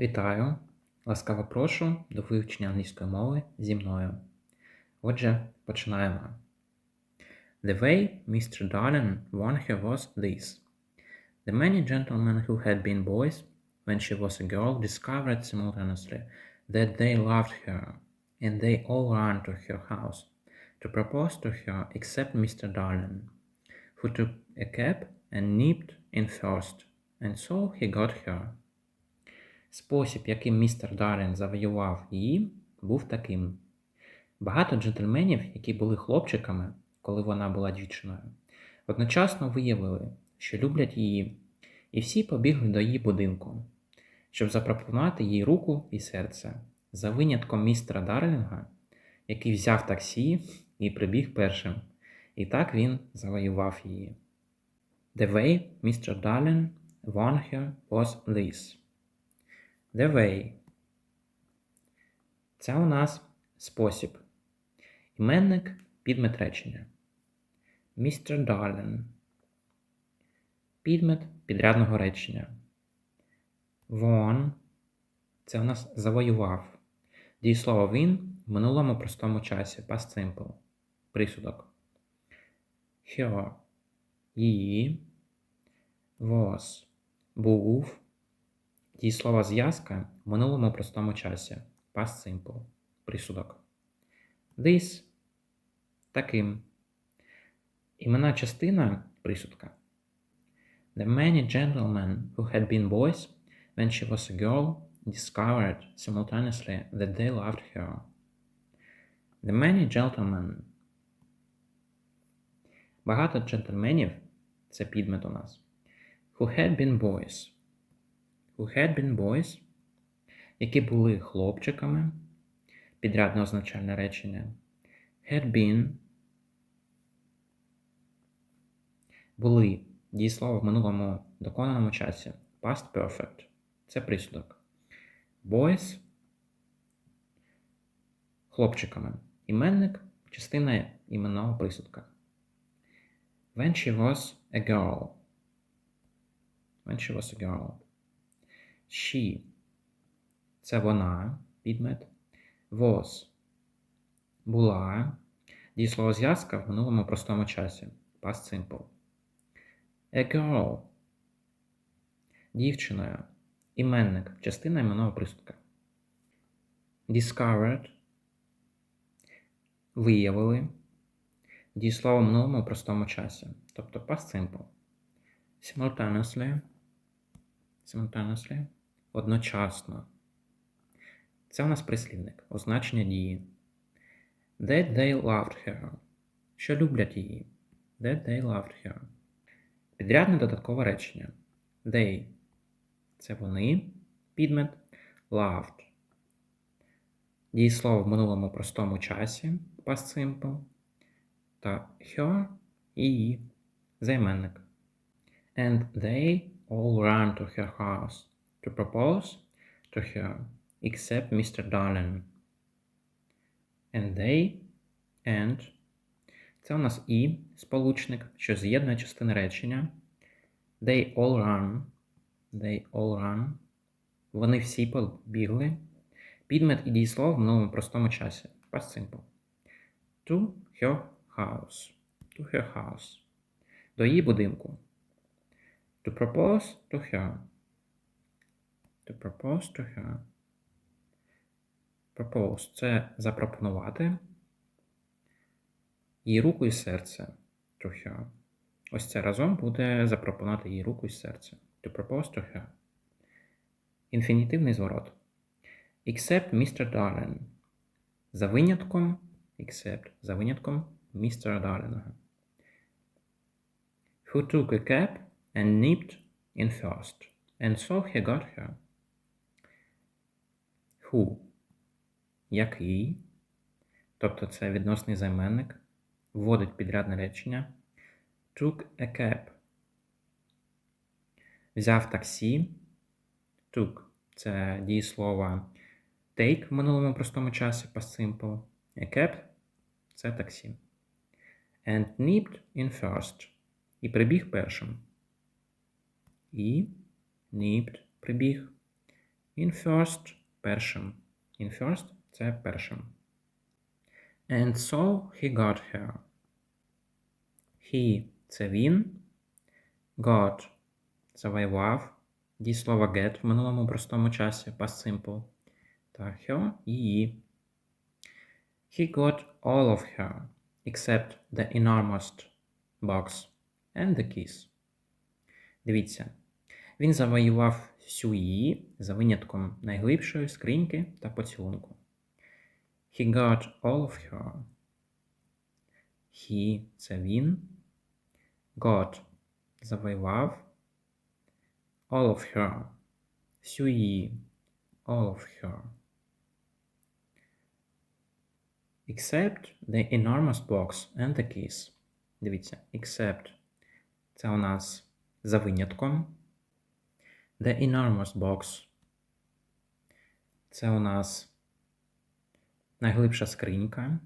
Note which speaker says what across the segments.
Speaker 1: Вітаю! Ласкаво прошу до вивчення англійської мови зі мною. Отже, починаємо. The way Mr. Darling won her was this. The many gentlemen who had been boys when she was a girl discovered simultaneously that they loved her, and they all ran to her house to propose to her except Mr. Darling, who took a cab and nipped in first, and so he got her. Спосіб, яким містер Даррен завоював її, був таким. Багато джентльменів, які були хлопчиками, коли вона була дівчиною, одночасно виявили, що люблять її, і всі побігли до її будинку, щоб запропонувати їй руку і серце, за винятком містера Дарлінга, який взяв таксі і прибіг першим. І так він завоював її. The way Mr. Darling won her was this. The way. Це у нас спосіб. Іменник підмет речення. Mr. Darling. Підмет підрядного речення. Won. Це у нас завоював. Дієслово він в минулому простому часі. Past simple. Присудок. Her. Її. Was. Був. Дієслова зв'язка в минулому простому часі. Past simple. Присудок. This. Таким. Імена частина присудка. The many gentlemen who had been boys when she was a girl discovered simultaneously that they loved her. The many gentlemen. Багато джентльменів це підмет у нас. Who had been boys who had been boys, які були хлопчиками, підрядне означальне речення, had been, були дієслово в минулому доконаному часі, past perfect, це присудок. Boys хлопчиками. Іменник частина іменного присудка. When she was a girl. When she was a girl. She – це вона, підмет. Was – була. Дієслово зв'язка в минулому простому часі. Past simple. A girl – дівчиною. Іменник – частина іменного присудка. Discovered – виявили. Дієслово в минулому простому часі. Тобто past simple. Simultaneously – simultaneously – одночасно. Це у нас прислівник, означення дії. That they loved her. Що люблять її. That they loved her. Підрядне додаткове речення. They. Це вони. Підмет. Loved. Дієслово в минулому простому часі. Past simple. Та her її. Займенник. And they all ran to her house to propose to her, except Mr. Darling. And they, and. Це у нас і сполучник, що з'єднує частини речення. They all run. They all run. Вони всі побігли. Підмет і дієслово в новому простому часі. Past simple. To her house. To her house. До її будинку. To propose to her. To propose to her. Propose це запропонувати. Їй руку і серце. To her. Ось це разом буде запропонувати їй руку і серце. To propose to her. Інфінітивний зворот. Except Mr. Darling. За винятком. Except. За винятком Mr. Darling. Who took a cab and nipped in first. And so he got her. Who? Який? Тобто це відносний займенник. Вводить підрядне речення. Took a cab. Взяв таксі. Took це дієслово take в минулому простому часі past simple. A cab це таксі. And nipped in first. І прибіг першим. І nipped прибіг In first першим. In first це першим. And so he got her. He це він. Got завоював. Дієслово get в минулому простому часі, past simple. Та her її. He got all of her, except the enormous box and the keys. Дивіться, він завоював всю її за винятком найглибшої скриньки та поцілунку. He got all of her. He – це він. Got – завоював. All of her. Всю її. All of her. Except the enormous box and the keys. Дивіться, except – це у нас за винятком. The enormous box. Це у нас найглибша скринька.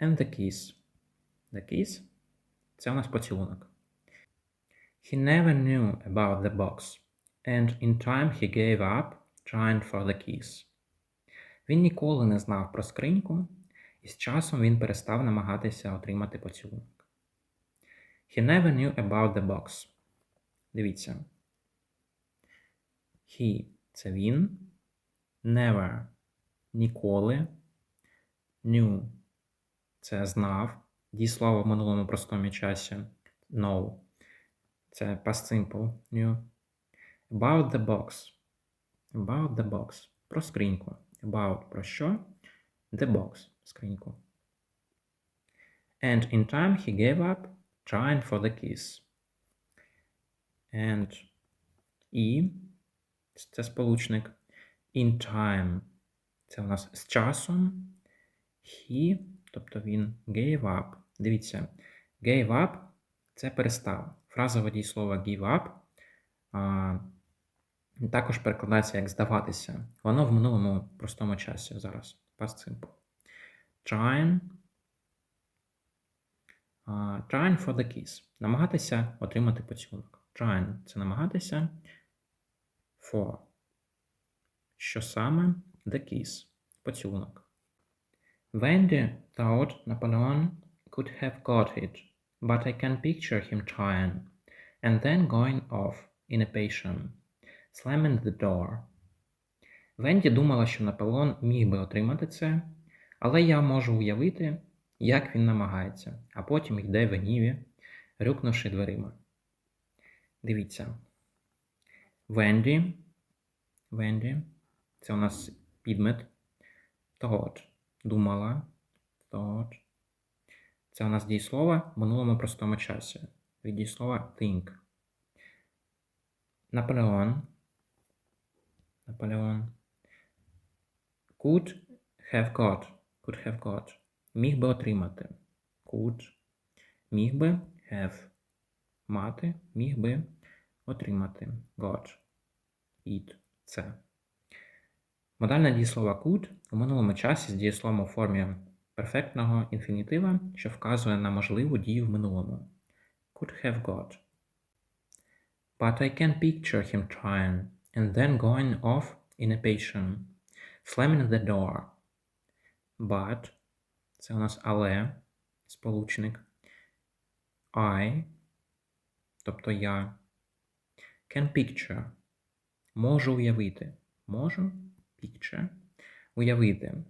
Speaker 1: And the kiss. The kiss – це у нас поцілунок. He never knew about the box, and in time he gave up trying for the kiss. Він ніколи не знав про скриньку, і з часом він перестав намагатися отримати поцілунок. He never knew about the box. Дивіться. He – це він. Never – ніколи. Knew – це знав. Дієслово в минулому простому часі. Know – це past simple. Knew. About the box. About the box. Про скриньку. About про що? The box. Скриньку. And in time he gave up trying for the kiss. And і це сполучник. In time це у нас з часом. He, тобто він gave up. Дивіться, gave up це перестав. Фразове дієслово give up а, також перекладається як здаватися. Воно в минулому простому часі зараз. Past simple. Trying. Uh, trying for the kiss. Намагатися отримати поцілунок. Trying – це намагатися. For. Що саме? The kiss. Поцілунок. Wendy thought Napoleon could have got it, but I can picture him trying, and then going off in a passion, slamming the door. Венді думала, що Наполеон міг би отримати це, але я можу уявити, як він намагається, а потім йде в гніві, рюкнувши дверима. Дивіться. Венді. Венді. Це у нас підмет. Thought. Думала. Thought. Це у нас дієслово в минулому простому часі. Від дієслова think. Наполеон. Наполеон. Could have got. Could have got. Міг би отримати. Could. Міг би have. Мати. Міг би отримати. Got. It. Це. Модальне дієслово could у минулому часі з дієсловом у формі перфектного інфінітива, що вказує на можливу дію в минулому. Could have got. But I can picture him trying and then going off in a passion, slamming the door. But це у нас але, сполучник. I, тобто я. Can picture. Можу уявити. Можу picture. Уявити.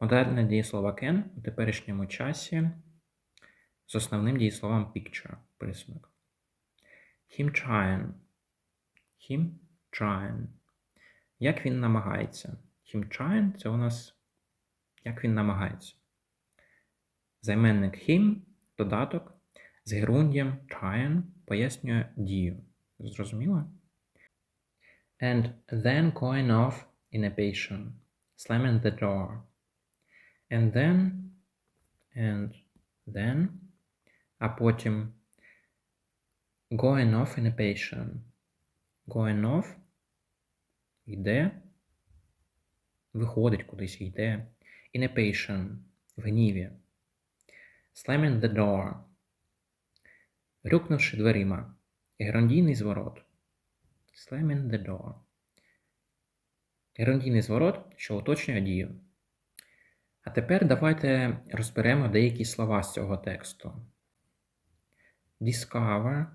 Speaker 1: Модальне дієслово can у теперішньому часі з основним дієсловом picture. Присудок. Him trying. Him trying. Як він намагається? Him trying це у нас як він намагається. Займенник him, додаток з герундієм trying пояснює дію. Зрозуміло? And then going off in a passion, slamming the door. And then, and then, а потім going off in a passion. Going off йде, виходить кудись, йде. In a passion, в гніві. Slamming the door. Рюкнувши дверима. Грандійний зворот. Slamming the door. Герундійний зворот, що уточнює дію. А тепер давайте розберемо деякі слова з цього тексту. Discover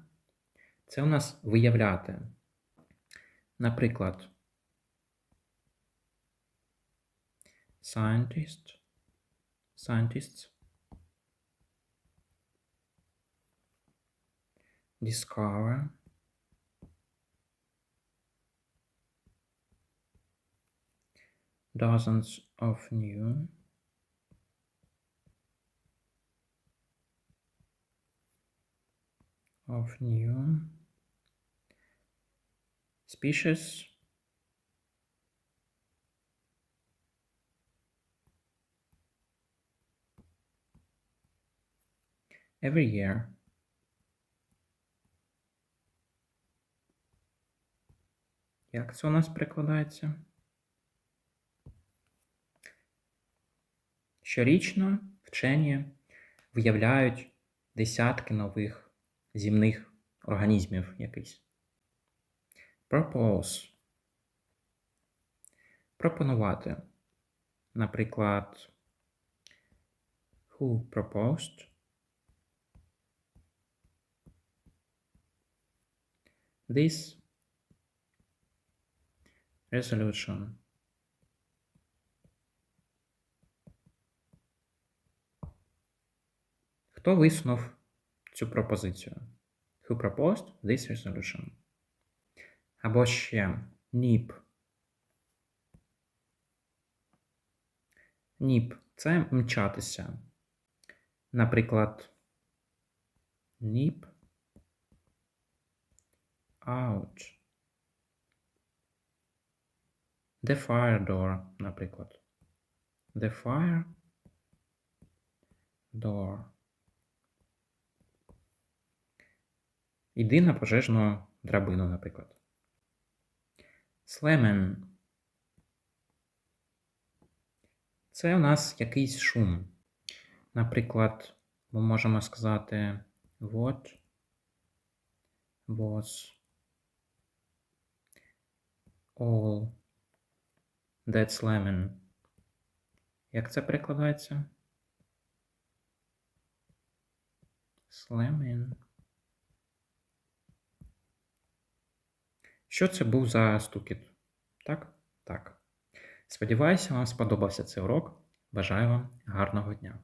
Speaker 1: – це у нас виявляти. Наприклад, scientist, scientists discover dozens of new. Of new. Species. Every year. Як це у нас перекладається? Щорічно вчені виявляють десятки нових земних організмів якийсь. Propose. Пропонувати. Наприклад, who proposed this resolution. Хто висунув цю пропозицію? Who proposed this resolution? Або ще NIP. NIP – це мчатися. Наприклад, NIP out. The fire door, наприклад. The fire door. Іди на пожежну драбину, наприклад. Slamming. Це у нас якийсь шум. Наприклад, ми можемо сказати what was all that lemon. Як це перекладається? Slamming. Що це був за стукіт? Так? Так. Сподіваюся, вам сподобався цей урок. Бажаю вам гарного дня!